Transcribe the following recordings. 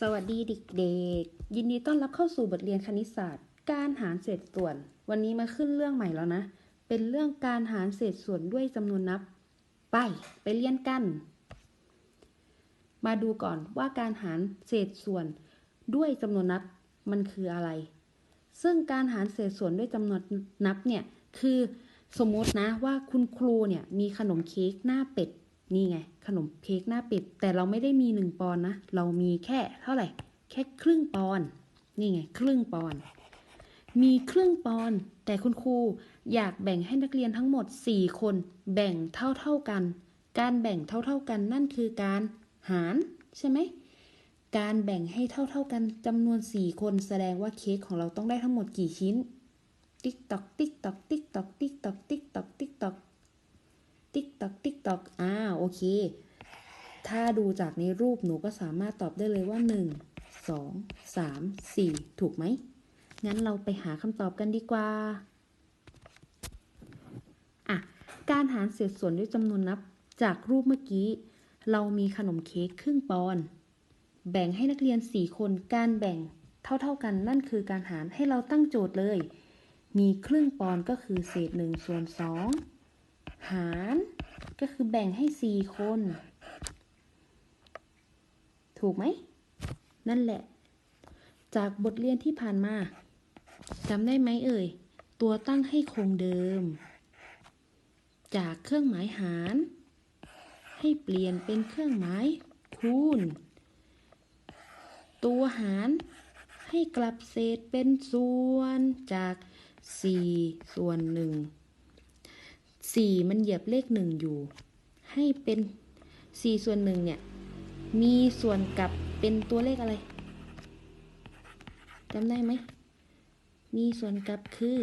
สวัสดีเด็กๆ ยินดีต้อนรับเข้าสู่บทเรียนคณิตศาสตร์ การหารเศษส่วน วันนี้มาขึ้นเรื่องใหม่แล้วนะ เป็นเรื่องการหารเศษส่วนด้วยจำนวนนับ ไปไปเรียนกัน มาดูก่อนว่าการหารเศษส่วนด้วยจำนวนนับมันคืออะไร ซึ่งการหารเศษส่วนด้วยจำนวนนับเนี่ยคือสมมตินะว่าคุณครูเนี่ยมีขนมเค้กหน้าเป็ด นี่ไง ขนมเค้กหน้าเป็ด แต่เราไม่ได้มีหนึ่งปอนนะ เรามีแค่เท่าไหร่ แค่ครึ่งปอน นี่ไง ครึ่งปอน มีครึ่งปอน แต่คุณครูอยากแบ่งให้นักเรียนทั้งหมด 4 คน แบ่งเท่าเท่าๆกัน การแบ่งเท่าเท่าๆกันนั่นคือการหารใช่ไหม การแบ่งให้เท่าเท่าๆกันจำนวน 4 คนแสดงว่าเค้กของเราต้องได้ทั้งหมดกี่ชิ้น ติ๊กตอกติ๊กตอกติ๊กตอกติ๊กตอกติ๊กต๊อก ตอกติ๊กตอกอ่าโอเค ถ้าดูจากในรูปหนูก็สามารถตอบได้เลยว่า 1 2 3 4 ถูกไหม งั้นเราไปหาคำตอบกันดีกว่าอะการหารเศษส่วนด้วยจำนวนนับจากรูปเมื่อกี้ เรามีขนมเค้กครึ่งปอนด์แบ่งให้นักเรียน 4 คนการแบ่งเท่า ๆกันนั่นคือการหารให้เราตั้งโจทย์เลย มีครึ่งปอนด์ก็คือเศษ1ส่วน2หาร ก็คือแบ่งให้4คน ถูกไหม นั่นแหละ จากบทเรียนที่ผ่านมาจำได้ไหมเอ่ย ตัวตั้งให้คงเดิม จากเครื่องหมายหาร ให้เปลี่ยนเป็นเครื่องหมายคูณ ตัวหารให้กลับเศษเป็นส่วนจาก 4 ส่วน 1 4มันเหยียบเลข1อยู่ ให้เป็น4ส่วน1เนี่ย มีส่วนกับเป็นตัวเลขอะไรจำได้ไหม มีส่วนกับคือ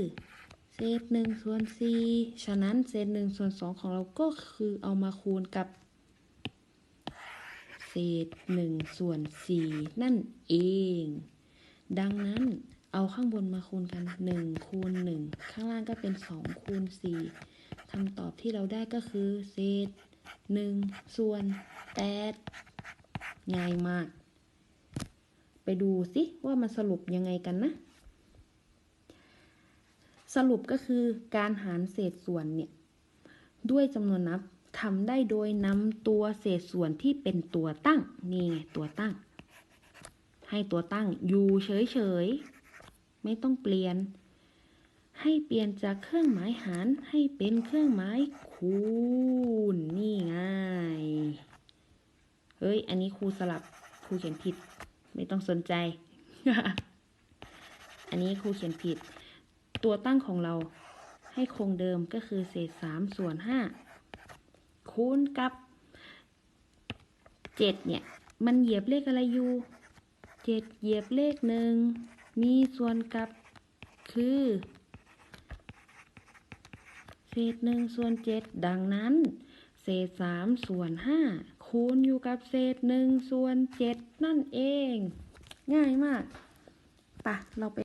เศษ1ส่วน4ฉะนั้นเศษ1ส่วน2ของเราก็คือเอามาคูณกับ เศษ1ส่วน4นั่นเอง ดังนั้น เอาข้างบนมาคูณกัน1คูณ1ข้างล่างก็เป็น 2 คูณ4คำตอบที่เราได้ก็คือเศษ1ส่วน8ง่ายมาก ไปดูสิว่ามันสรุปยังไงกันนะ สรุปก็คือการหารเศษส่วนเนี่ย ด้วยจำนวนนับทำได้โดยนำตัวเศษส่วนที่เป็นตัวตั้ง นี่ไงตัวตั้ง ให้ตัวตั้งอยู่เฉยๆ ไม่ต้องเปลี่ยน ให้เปลี่ยนจากเครื่องหมายหารให้เป็นเครื่องหมายคูณ นี่ไงเฮ้ย อันนี้ครูสลับครูเขียนผิด ไม่ต้องสนใจ อันนี้ครูเขียนผิด ตัวตั้งของเราให้คงเดิมก็คือเศษสามส่วนห้าคูณกับเจ็ดเนี่ย มันเหยียบเลขอะไรอยู่เจ็ดเหยียบเลขหนึ่ง มีส่วนกับคือเศษหนึ่งส่วนเจ็ดดังนั้น เศษสามส่วนห้าคูณอยู่กับเศษหนึ่งส่วนเจ็ดนั่นเอง ง่ายมากปะเราไป